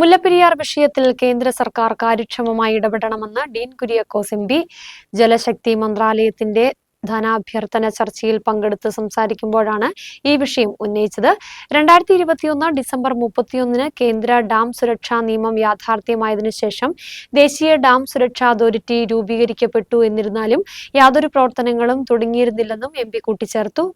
മുല്ലപ്പെരിയാർ വിഷയത്തിൽ കേന്ദ്ര സർക്കാർ കാര്യക്ഷമമായി ഇടപെടണമെന്ന് ഡീൻ കുര്യാക്കോസ് എം പി. ജലശക്തി മന്ത്രാലയത്തിന്റെ ധനാഭ്യർത്ഥന ചർച്ചയിൽ പങ്കെടുത്ത് സംസാരിക്കുമ്പോഴാണ് ഈ വിഷയം ഉന്നയിച്ചത്. രണ്ടായിരത്തി ഇരുപത്തിയൊന്ന് ഡിസംബർ മുപ്പത്തിയൊന്നിന് കേന്ദ്ര ഡാം സുരക്ഷാ നിയമം യാഥാർത്ഥ്യമായതിനു ശേഷം ദേശീയ ഡാം സുരക്ഷാ അതോറിറ്റി രൂപീകരിക്കപ്പെട്ടു എന്നിരുന്നാലും യാതൊരു പ്രവർത്തനങ്ങളും തുടങ്ങിയിരുന്നില്ലെന്നും എം പി കൂട്ടിച്ചേർത്തു.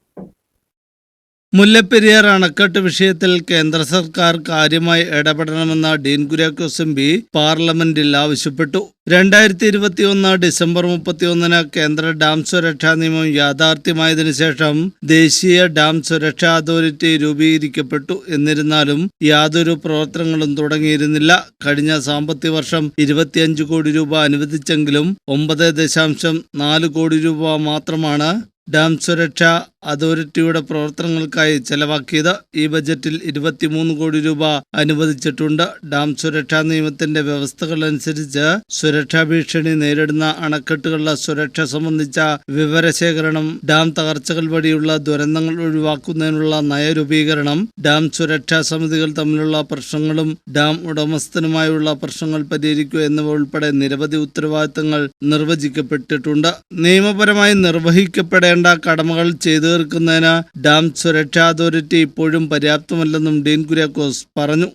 മുല്ലപ്പെരിയാർ അണക്കെട്ട് വിഷയത്തിൽ കേന്ദ്ര സർക്കാർ കാര്യമായി ഇടപെടണമെന്ന ഡീൻ കുര്യാക്കോസ് എം പി പാർലമെന്റിൽ ആവശ്യപ്പെട്ടു. രണ്ടായിരത്തി ഇരുപത്തിയൊന്ന് ഡിസംബർ മുപ്പത്തിയൊന്നിന് കേന്ദ്ര ഡാം സുരക്ഷാ നിയമം യാഥാർത്ഥ്യമായതിനു ശേഷം ദേശീയ ഡാം സുരക്ഷാ അതോറിറ്റി രൂപീകരിക്കപ്പെട്ടു. എന്നിരുന്നാലും യാതൊരു പ്രവർത്തനങ്ങളും തുടങ്ങിയിരുന്നില്ല. കഴിഞ്ഞ സാമ്പത്തിക വർഷം ഇരുപത്തിയഞ്ച് കോടി രൂപ അനുവദിച്ചെങ്കിലും ഒമ്പത് ദശാംശം നാല് കോടി രൂപ മാത്രമാണ് ഡാം സുരക്ഷാ അതോറിറ്റിയുടെ പ്രവർത്തനങ്ങൾക്കായി ചെലവാക്കിയത് ഈ ബജറ്റിൽ ഇരുപത്തിമൂന്ന് കോടി രൂപ അനുവദിച്ചിട്ടുണ്ട്. ഡാം സുരക്ഷാ നിയമത്തിന്റെ വ്യവസ്ഥകൾ അനുസരിച്ച് സുരക്ഷാ ഭീഷണി നേരിടുന്ന അണക്കെട്ടുകളുടെ സുരക്ഷ സംബന്ധിച്ച വിവരശേഖരണം ഡാം തകർച്ചകൾ വഴിയുള്ള ദുരന്തങ്ങൾ ഒഴിവാക്കുന്നതിനുള്ള നയരൂപീകരണം ഡാം സുരക്ഷാ സമിതികൾ തമ്മിലുള്ള പ്രശ്നങ്ങളും ഡാം ഉടമസ്ഥനുമായുള്ള പ്രശ്നങ്ങൾ പരിഹരിക്കുക എന്നിവ ഉൾപ്പെടെ നിരവധി ഉത്തരവാദിത്തങ്ങൾ നിർവചിക്കപ്പെട്ടിട്ടുണ്ട്. നിയമപരമായി നിർവഹിക്കപ്പെടേണ്ട കടമകൾ ചെയ്തു തീർക്കുന്നതിന് ഡാം സുരക്ഷാ അതോറിറ്റി ഇപ്പോഴും പര്യാപ്തമല്ലെന്നും ഡീൻ കുര്യാക്കോസ് പറഞ്ഞു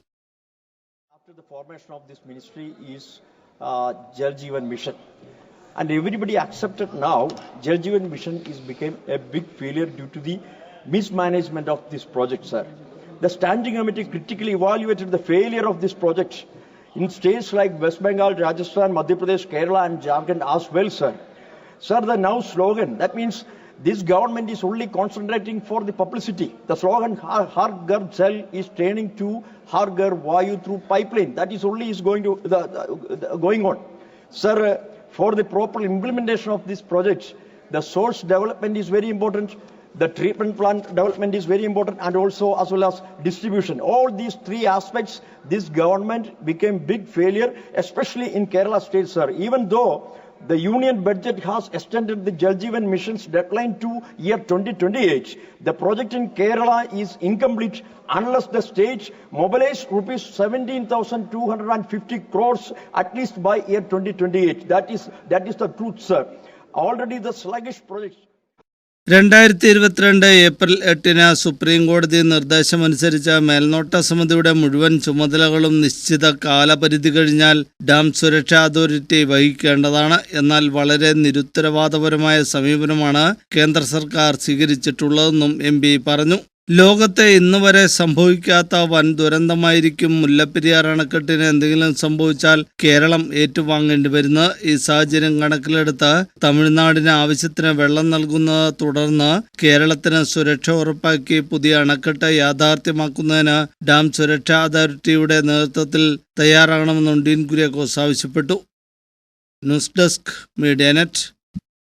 formation of this ministry is uh, Jal Jeevan Mission. And everybody accepted now Jal Jeevan Mission is became a big failure due to the mismanagement of this project, sir. The standing committee critically evaluated the failure of this project in states like West Bengal, Rajasthan, Madhya Pradesh, Kerala and Jharkhand as well, sir. Sir, the now slogan, that means this government is only concentrating for the publicity. The slogan Har Jal is turning to Har Ghar Vayu through pipeline. That is only is going to the, the- the- going on. Sir, for the proper implementation of this project, the source development is very important. The treatment plant development is very important and also as well as distribution. All these three aspects, this government became big failure, especially in Kerala state, sir. Even though the union budget has extended the Jal Jeevan mission's deadline to year 2028. The project in Kerala is incomplete unless the state mobilizes rupees 17,250 crores at least by year 2028. That is, that is the truth, sir. Already the sluggish projects. രണ്ടായിരത്തി ഇരുപത്തിരണ്ട് April എട്ടിന് supreme കോടതി നിർദ്ദേശമനുസരിച്ച മേൽനോട്ട സമിതിയുടെ മുഴുവൻ ചുമതലകളും നിശ്ചിത കാലപരിധി കഴിഞ്ഞാൽ dam സുരക്ഷാ അതോറിറ്റി വഹിക്കേണ്ടതാണ്. എന്നാൽ വളരെ നിരുത്തരവാദപരമായ സമീപനമാണ് കേന്ദ്ര സർക്കാർ സ്വീകരിച്ചിട്ടുള്ളതെന്നും എം പറഞ്ഞു. ലോകത്തെ ഇന്ന് വരെ സംഭവിക്കാത്ത വൻ ദുരന്തമായിരിക്കും മുല്ലപ്പെരിയാർ അണക്കെട്ടിന് എന്തെങ്കിലും സംഭവിച്ചാൽ കേരളം ഏറ്റുവാങ്ങേണ്ടി വരുന്നത് ഈ സാഹചര്യം കണക്കിലെടുത്ത് തമിഴ്നാടിന് ആവശ്യത്തിന് വെള്ളം നൽകുന്നത് തുടർന്ന് കേരളത്തിന് സുരക്ഷ ഉറപ്പാക്കി പുതിയ അണക്കെട്ട് യാഥാർത്ഥ്യമാക്കുന്നതിന് ഡാം സുരക്ഷാ അതോറിറ്റിയുടെ നേതൃത്വത്തിൽ തയ്യാറാകണമെന്നും ഡീൻ കുര്യാക്കോസ് ആവശ്യപ്പെട്ടു. News desk media net.